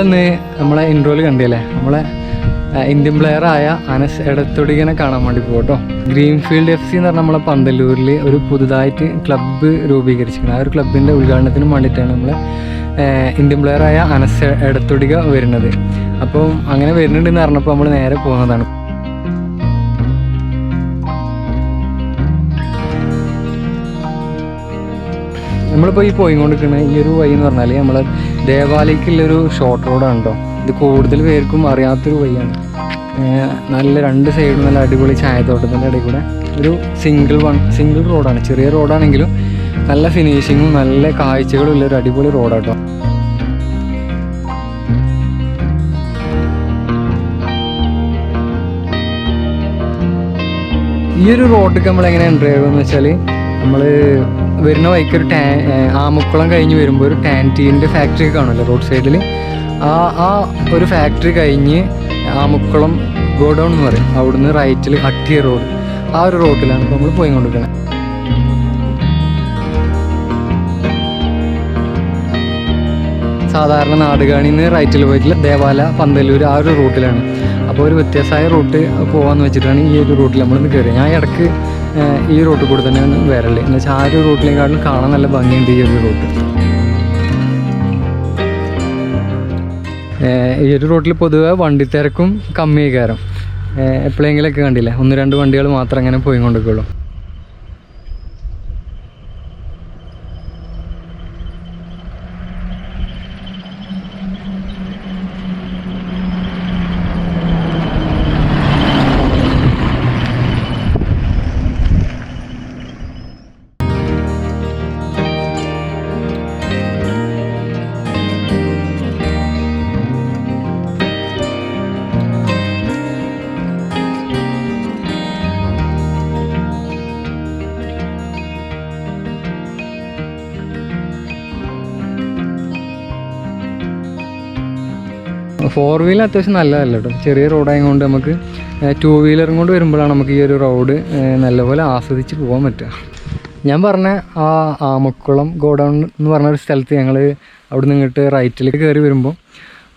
നമ്മളിന്ന് നമ്മളെ ഇൻട്രോയിൽ കണ്ടില്ലേ? നമ്മളെ ഇന്ത്യൻ പ്ലെയർ ആയ അനസ് എടത്തൊടികനെ കാണാൻ വേണ്ടി പോകട്ടോ ഗ്രീൻഫീൽഡ് എഫ് സി എന്ന് പറഞ്ഞാൽ നമ്മളെ പന്തല്ലൂരിൽ ഒരു പുതുതായിട്ട് ക്ലബ്ബ് രൂപീകരിച്ചിരിക്കുന്നത്. ആ ഒരു ക്ലബിന്റെ ഉദ്ഘാടനത്തിന് വേണ്ടിയിട്ടാണ് നമ്മൾ ഇന്ത്യൻ പ്ലെയർ ആയ അനസ് എടത്തൊടിക വരുന്നത്. അപ്പം അങ്ങനെ വരുന്നുണ്ടെന്ന് പറഞ്ഞപ്പോൾ നമ്മൾ നേരെ പോകുന്നതാണ്. നമ്മളിപ്പോൾ ഈ പോയിക്കൊണ്ടിരിക്കുന്ന ഈ ഒരു വഴി എന്ന് പറഞ്ഞാൽ നമ്മൾ ദേവാലയക്കുള്ളൊരു ഷോർട്ട് റോഡാണ് കേട്ടോ ഇത് കൂടുതൽ പേർക്കും അറിയാത്തൊരു വഴിയാണ്. നല്ല രണ്ട് സൈഡും നല്ല അടിപൊളി ചായത്തോട്ടത്തിന്റെ ഇടയിൽ കൂടെ ഒരു സിംഗിൾ വൺ സിംഗിൾ റോഡാണ് ചെറിയ റോഡാണെങ്കിലും നല്ല ഫിനിഷിങ്ങും നല്ല കാഴ്ചകളും ഉള്ള ഒരു അടിപൊളി റോഡാട്ടോ ഈ ഒരു റോഡിലേക്ക് നമ്മൾ എങ്ങനെ എന്റർ ചെയ്യുമെന്ന് വെച്ചാൽ നമ്മൾ വരുന്ന വഴിക്ക് ഒരു ടാ ആമുക്കുളം കഴിഞ്ഞ് വരുമ്പോൾ ഒരു ടാന്റീന്റെ ഫാക്ടറി കാണുമല്ലോ റോഡ് സൈഡിൽ ആ ആ ഒരു ഫാക്ടറി കഴിഞ്ഞ് ആമുക്കുളം ഗോഡൗൺ എന്ന് പറയും. അവിടുന്ന് റൈറ്റിൽ അട്ടിയ റോഡ് ആ ഒരു റോഡിലാണ് നമ്മൾ പോയിക്കൊണ്ടിരിക്കുന്നത് സാധാരണ നാടുകാണിന്ന് റൈറ്റിൽ പോയിട്ടില്ല ദേവാല പന്തലൂർ ആ ഒരു റൂട്ടിലാണ് അപ്പോൾ ഒരു വ്യത്യസ്തമായ റൂട്ട് പോകാമെന്ന് വെച്ചിട്ടാണ് ഈ ഒരു റൂട്ടിൽ നമ്മളിന്ന് കയറിയത്. ഞാൻ ഇടയ്ക്ക് ഈ റൂട്ടിൽ കൂടെ ഒന്ന് വരൽ. എന്ന് വെച്ചാൽ ആ ഒരു റൂട്ടിലേക്കാളും കാണാൻ നല്ല ഭംഗിയുണ്ട് ഈ ഒരു റൂട്ട്. ഈ ഒരു റൂട്ടിൽ പൊതുവെ വണ്ടി തിരക്കും കമ്മി കയറും. എപ്പോഴെങ്കിലൊക്കെ കണ്ടില്ലേ? ഒന്ന് രണ്ട് വണ്ടികൾ മാത്രം അങ്ങനെ പോയിക്കൊണ്ടിരിക്കുള്ളൂ. ഫോർ വീലർ അത്യാവശ്യം നല്ലതല്ല കേട്ടോ ചെറിയ റോഡായത് കൊണ്ട് നമുക്ക് ടു വീലറും കൊണ്ട് വരുമ്പോഴാണ് നമുക്ക് ഈ ഒരു റോഡ് നല്ലപോലെ ആസ്വദിച്ച് പോകാൻ പറ്റുക. ഞാൻ പറഞ്ഞ ആ ആമക്കുളം ഗോഡൗൺ എന്ന് പറഞ്ഞ ഒരു സ്ഥലത്ത് ഞങ്ങൾ അവിടെ നിന്ന് ഇങ്ങോട്ട് റൈറ്റിലേക്ക് കയറി വരുമ്പോൾ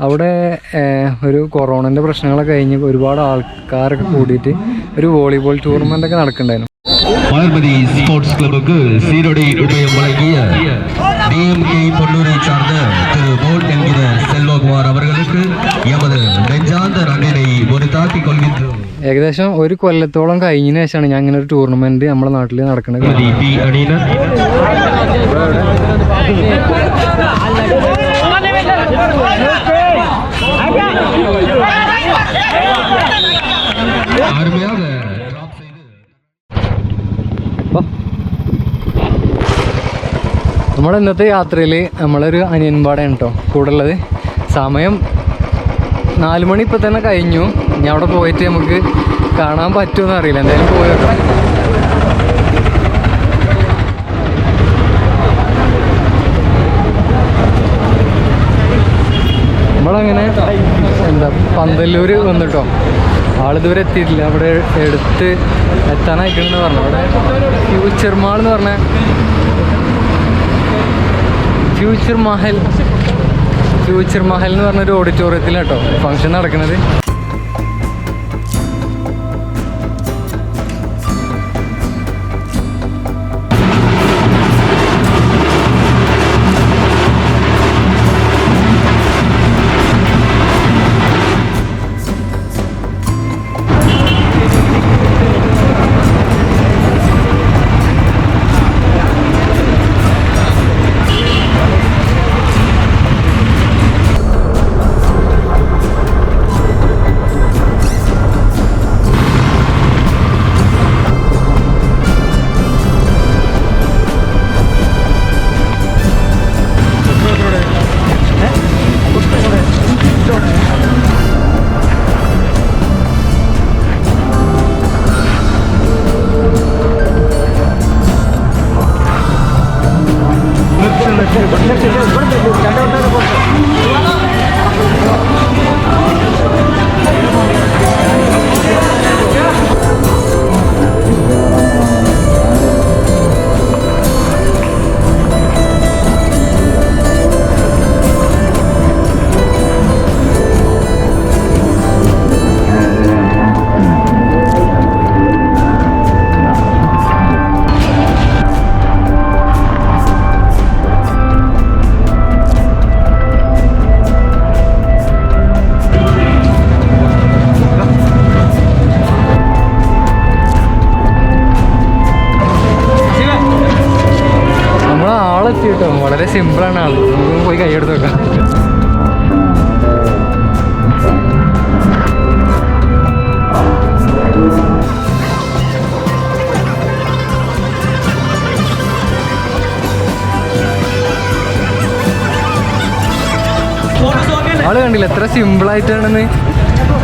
അവിടെ ഒരു കൊറോണന്റെ പ്രശ്നങ്ങളൊക്കെ കഴിഞ്ഞ് ഒരുപാട് ആൾക്കാരൊക്കെ കൂടിയിട്ട് ഒരു വോളിബോൾ ടൂർണമെന്റ് ഒക്കെ നടക്കുന്നുണ്ടായിരുന്നു செல்வகுமார் அவர்களுக்கு எமது நெஞ்சார்ந்த நன்றினை ஒரு தாட்டிக் கொள்கின்றோம் ഏകദേശം ഒരു കൊല്ലത്തോളം കഴിഞ്ഞതിന് ശേഷമാണ് ഞാൻ ഇങ്ങനെ ഒരു ടൂർണമെൻറ്റ് നമ്മുടെ നാട്ടിൽ നടക്കുന്നത് திருமதி பி அணியினர் அருமையாக drop செய்து നമ്മുടെ ഇന്നത്തെ യാത്രയിൽ നമ്മളൊരു അനിയൻപാടയാണ് കേട്ടോ കൂടെ ഉള്ളത് സമയം നാല് മണി ഇപ്പം തന്നെ കഴിഞ്ഞു. ഇനി അവിടെ പോയിട്ട് നമുക്ക് കാണാൻ പറ്റുമെന്ന് അറിയില്ല. എന്തായാലും പോയി നമ്മളങ്ങനെ എന്താ പന്തല്ലൂർ വന്നിട്ടോ? ആളിതുവരെ എത്തിയിട്ടില്ല. അവിടെ എടുത്ത് എത്താനായിക്കണെന്ന് പറഞ്ഞു. അവിടെ ഫ്യൂച്ചർ മാൾ എന്ന് പറഞ്ഞ ഫ്യൂച്ചർ മഹൽ ഫ്യൂച്ചർ മഹൽ എന്ന് പറഞ്ഞൊരു ഓഡിറ്റോറിയത്തിലാട്ടോ ഫംഗ്ഷൻ നടക്കുന്നത് കണ്ടില്ല എത്ര സിമ്പിളായിട്ടാണെന്ന്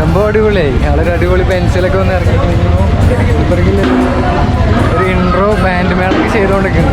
സംഭവം അടിപൊളിയായി. ആളൊരു അടിപൊളി പെൻസിലൊക്കെ വന്ന് ഇറങ്ങിയിട്ടുണ്ടെങ്കിൽ ഒരു ഇൻട്രോ ബാൻഡ് മേളൊക്കെ ചെയ്തുകൊണ്ടിരിക്കുന്നു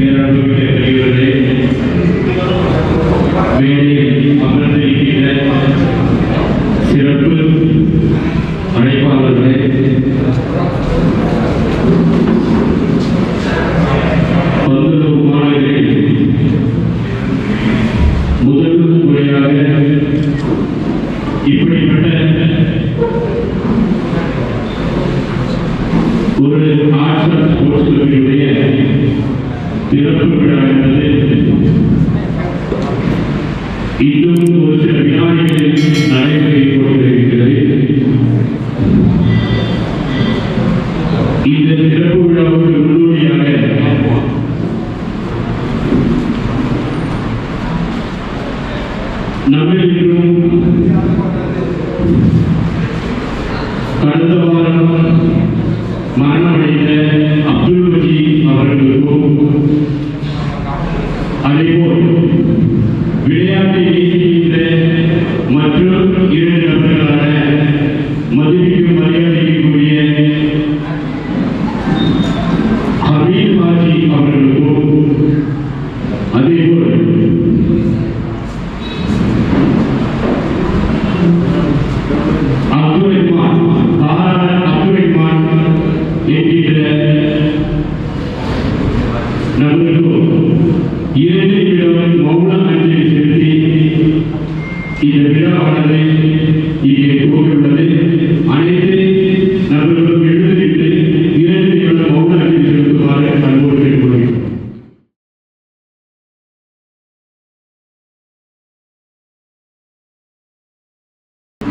പേരാണ്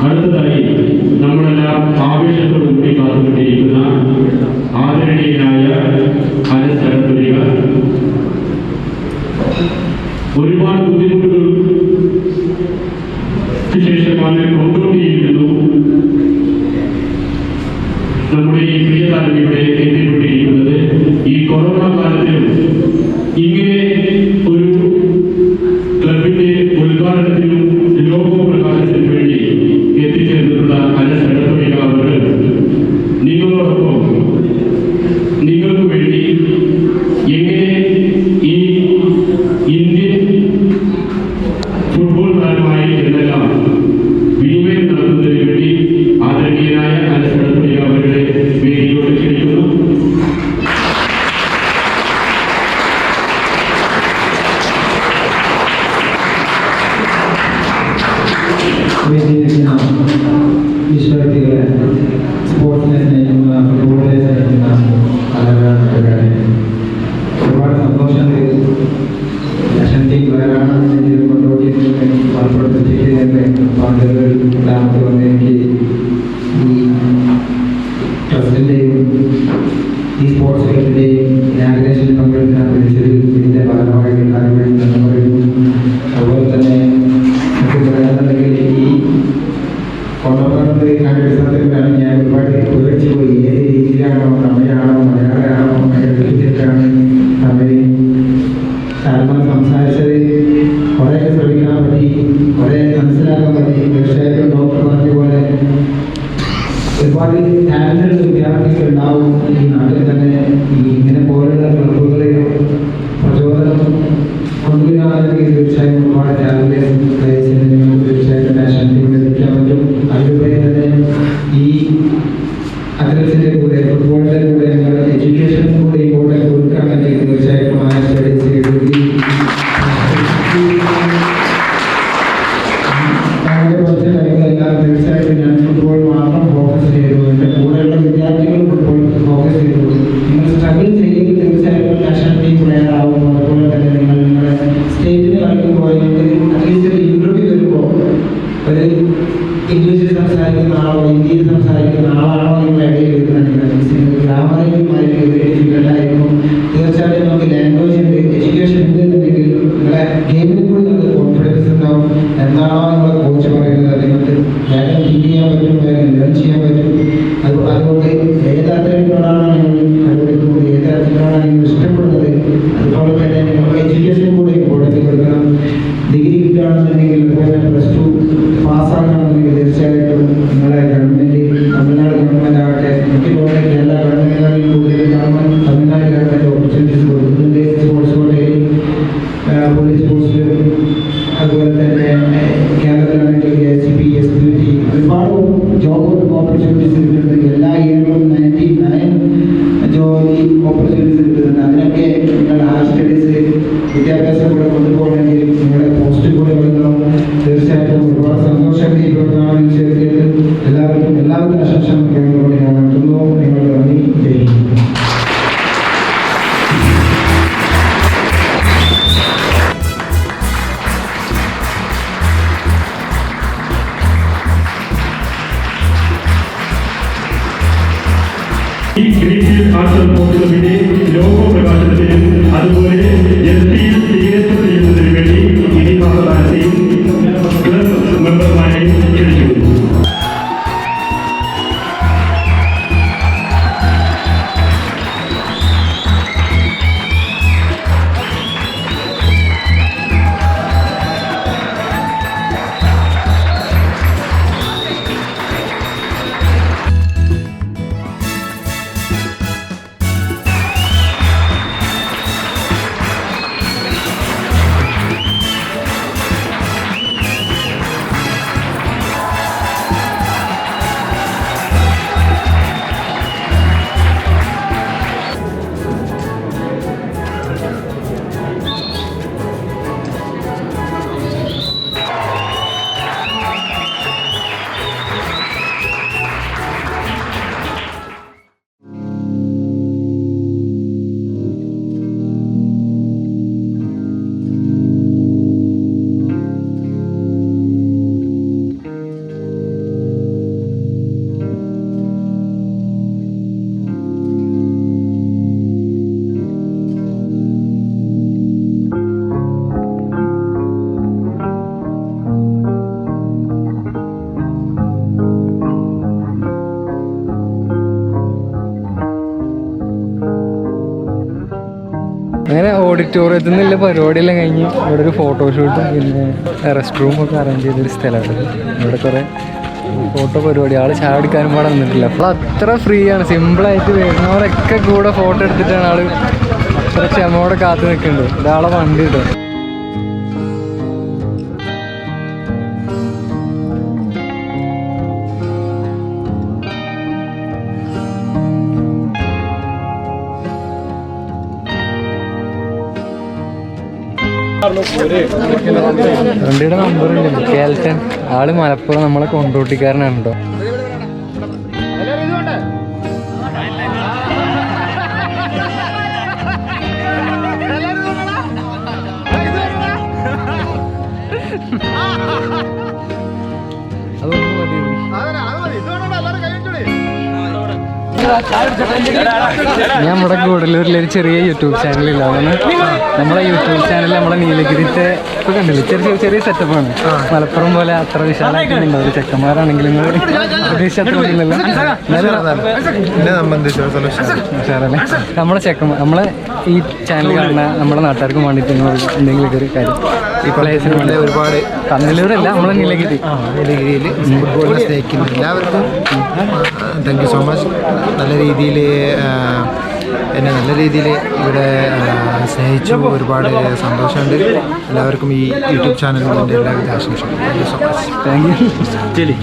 അടുത്തതായി നമ്മളെല്ലാം ആവേശത്തോടു കൂടി കാത്തുകൊണ്ടിരിക്കുന്ന ആദരണീയനായ അനുസരത്തുരിക ഒരുപാട് ബുദ്ധിമുട്ടുകൾ falling and increíble que അങ്ങനെ ഓഡിറ്റോറിയത്തിൽ നിന്നുള്ള പരിപാടിയെല്ലാം കഴിഞ്ഞ് ഇവിടെ ഒരു ഫോട്ടോഷൂട്ടും പിന്നെ റെസ്റ്റ് റൂമൊക്കെ ഒക്കെ അറേഞ്ച് ചെയ്തൊരു സ്ഥലമാണ് ഇവിടെ കുറേ ഫോട്ടോ പരിപാടി. ആൾ ചായ എടുക്കാനും പാടെ നിന്നിട്ടില്ല അപ്പോൾ അത്ര ഫ്രീ ആണ്. സിമ്പിളായിട്ട് വരുന്നവരൊക്കെ കൂടെ ഫോട്ടോ എടുത്തിട്ടാണ് ആൾ അത്ര ക്ഷമയോടെ കാത്തു നിൽക്കുന്നുണ്ട് ഇതാളെ വണ്ടി കിട്ടും വണ്ടിയുടെ നമ്പർ ഉണ്ട്. കേൾട്ടൻ ആൾ മലപ്പുറം നമ്മളെ കൊണ്ടോട്ടിക്കാരനാണ് കേട്ടോ ഞാൻ നമ്മുടെ ഗൂഡല്ലൂരിലൊരു ചെറിയ യൂട്യൂബ് ചാനലില്ല അതാണ് നമ്മളെ യൂട്യൂബ് ചാനൽ നമ്മളെ നീലഗിരിത്തെ ഇപ്പൊ കണ്ടില്ല? ചെറിയ ചെറിയ സെറ്റപ്പാണ് മലപ്പുറം പോലെ അത്ര വിശാലമായിട്ടുണ്ടാവും ചെക്കന്മാരാണെങ്കിലും എന്നെ സംബന്ധിച്ചിടത്തോളം നമ്മുടെ ചെക്കന്മാർ നമ്മളെ ഈ ചാനൽ കാണുന്ന നമ്മുടെ നാട്ടുകാർക്ക് വേണ്ടിയിട്ട് നിങ്ങൾ എന്തെങ്കിലുമൊക്കെ ഒരു കാര്യം ഈ പ്ലേസിന് വേണ്ടി ഒരുപാട് കന്നിലൂരല്ല നമ്മളെ നീലഗിരി നീലഗിരിയിൽ ഫുട്ബോൾ സ്നേഹിക്കുന്ന. എല്ലാവർക്കും താങ്ക് യു സോ മച്ച് നല്ല രീതിയിൽ എന്നെ നല്ല രീതിയിൽ ഇവിടെ സ്നേഹിച്ചു. ഒരുപാട് സന്തോഷമുണ്ട്. എല്ലാവർക്കും ഈ യൂട്യൂബ് ചാനലിൽ എന്റെ എല്ലാവിധ ആശംസകളും. Thank you so much thank you ചെലി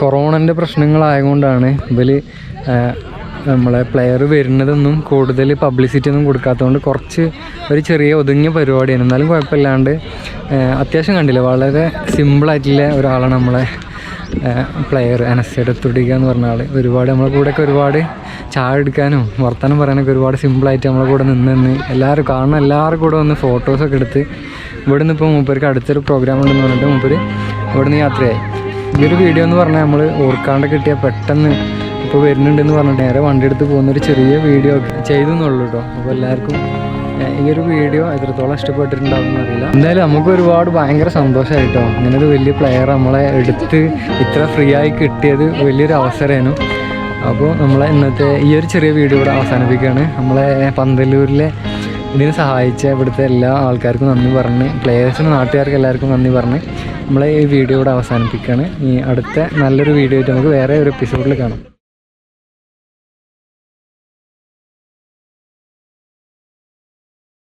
കൊറോണന്റെ പ്രശ്നങ്ങളായതുകൊണ്ടാണ് ഇവർ നമ്മളെ പ്ലെയർ വരുന്നതൊന്നും കൂടുതൽ പബ്ലിസിറ്റി ഒന്നും കൊടുക്കാത്തതുകൊണ്ട് കുറച്ച് ഒരു ചെറിയ ഒതുങ്ങിയ പരിപാടിയാണ്. എന്നാലും കുഴപ്പമില്ലാണ്ട് അത്യാവശ്യം കണ്ടില്ല വളരെ സിമ്പിളായിട്ടുള്ള ഒരാളാണ് നമ്മളെ പ്ലെയർ അനസ്സെടുത്തുടിക്കുക എന്ന് പറഞ്ഞ ആൾ ഒരുപാട് നമ്മളെ കൂടെയൊക്കെ ഒരുപാട് ചായ എടുക്കാനും വർത്തമാനം പറയാനൊക്കെ ഒരുപാട് സിമ്പിളായിട്ട് നമ്മളെ കൂടെ നിന്ന് നിന്ന് എല്ലാവരും കാണുന്ന എല്ലാവരും കൂടെ വന്ന് ഫോട്ടോസൊക്കെ എടുത്ത് ഇവിടെ നിന്ന് ഇപ്പോൾ മൂപ്പർക്ക് അടുത്തൊരു പ്രോഗ്രാം ഉണ്ടെന്ന് പറഞ്ഞിട്ട് മൂപ്പർ ഇവിടുന്ന് യാത്രയായി. ഈ ഒരു വീഡിയോ എന്ന് പറഞ്ഞാൽ നമ്മൾ ഓർക്കാണ്ട് കിട്ടിയ പെട്ടെന്ന് ഇപ്പോൾ വരുന്നുണ്ടെന്ന് പറഞ്ഞിട്ട് നേരെ വണ്ടി എടുത്ത് പോകുന്ന ഒരു ചെറിയ വീഡിയോ ചെയ്തു എന്നുള്ളൂ കേട്ടോ അപ്പോൾ എല്ലാവർക്കും ഈ ഒരു വീഡിയോ എത്രത്തോളം ഇഷ്ടപ്പെട്ടിട്ടുണ്ടാവും അറിയില്ല എന്തായാലും നമുക്ക് ഒരുപാട് ഭയങ്കര സന്തോഷമായിട്ടോ ഇങ്ങനെ ഒരു വലിയ പ്ലെയർ നമ്മളെ എടുത്ത് ഇത്ര ഫ്രീ ആയി കിട്ടിയത് വലിയൊരു അവസരമായിരുന്നു അപ്പോൾ നമ്മളെ ഇന്നത്തെ ഈ ഒരു ചെറിയ വീഡിയോ ഇവിടെ അവസാനിപ്പിക്കുകയാണ്. നമ്മളെ പന്തല്ലൂരിലെ ഇതിന് സഹായിച്ച ഇവിടുത്തെ എല്ലാ ആൾക്കാർക്കും നന്ദി പറഞ്ഞ് പ്ലേയേഴ്സിനും നാട്ടുകാർക്ക് എല്ലാവർക്കും നന്ദി പറഞ്ഞ് നമ്മളെ ഈ വീഡിയോ ഇവിടെ അവസാനിപ്പിക്കുകയാണ്. ഈ അടുത്ത നല്ലൊരു വീഡിയോ ആയിട്ട് നമുക്ക് വേറെ ഒരു എപ്പിസോഡിൽ കാണാം.